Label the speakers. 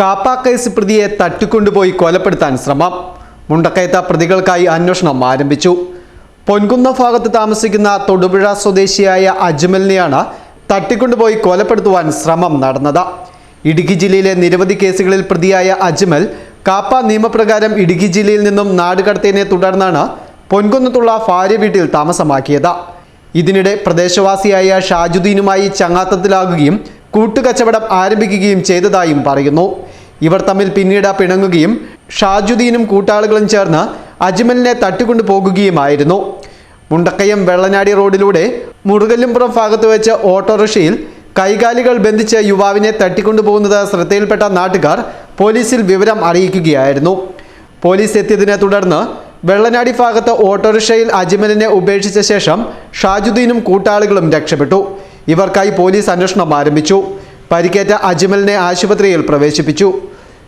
Speaker 1: KAAPA case പ്രതിയെ തട്ടിക്കൊണ്ടുപോയി കൊലപ്പെടുത്താൻ ശ്രമം. മുണ്ടക്കയത്ത പ്രതികൾക്കായി അന്വേഷണം ആരംഭിച്ചു. പൊൻകുന്ന ഭാഗത്ത് താമസിക്കുന്ന തൊടുപുഴ സ്വദേശിയായ അജ്മലിനെയാണ് തട്ടിക്കൊണ്ടുപോയി കൊലപ്പെടുത്തുവാൻ ശ്രമം നടന്നത്. ഇടുക്കി ജില്ലയിലെ നിരവധി കേസുകളിൽ പ്രതിയായ അജ്മൽ കാപ്പ നിയമപ്രകാരം ഇടുക്കി ജില്ലയിൽ നിന്നും നാടുകടത്തിയതിനെ തുടർന്നാണ് പൊൻകുന്നത്തുള്ള ഭാര്യ വീട്ടിൽ താമസമാക്കിയത്. ഇതിനിടെ പ്രദേശവാസിയായ ഷാജുദ്ദീനുമായി ചങ്ങാത്തത്തിലാകുകയും കൂട്ടുകച്ചവടം ആരംഭിക്കുകയും ചെയ്തതായും പറയുന്നു. ഇവർ തമ്മിൽ പിന്നീട് പിണങ്ങുകയും ഷാജുദ്ദീനും കൂട്ടാളികളും ചേർന്ന് അജ്മലിനെ തട്ടിക്കൊണ്ടു പോകുകയുമായിരുന്നു. മുണ്ടക്കയം വെള്ളനാടി റോഡിലൂടെ മുറുകല്ലുംപുറം ഭാഗത്ത് വെച്ച് ഓട്ടോറിക്ഷയിൽ കൈകാലികൾ ബന്ധിച്ച് യുവാവിനെ തട്ടിക്കൊണ്ടുപോകുന്നത് ശ്രദ്ധയിൽപ്പെട്ട നാട്ടുകാർ പോലീസിൽ വിവരം അറിയിക്കുകയായിരുന്നു. പോലീസ് എത്തിയതിനെ തുടർന്ന് വെള്ളനാടി ഭാഗത്ത് ഓട്ടോറിക്ഷയിൽ അജ്മലിനെ ഉപേക്ഷിച്ച ശേഷം ഷാജുദ്ദീനും കൂട്ടാളികളും രക്ഷപ്പെട്ടു. ഇവർക്കായി പോലീസ് അന്വേഷണം ആരംഭിച്ചു. പരിക്കേറ്റ അജ്മലിനെ ആശുപത്രിയിൽ പ്രവേശിപ്പിച്ചു.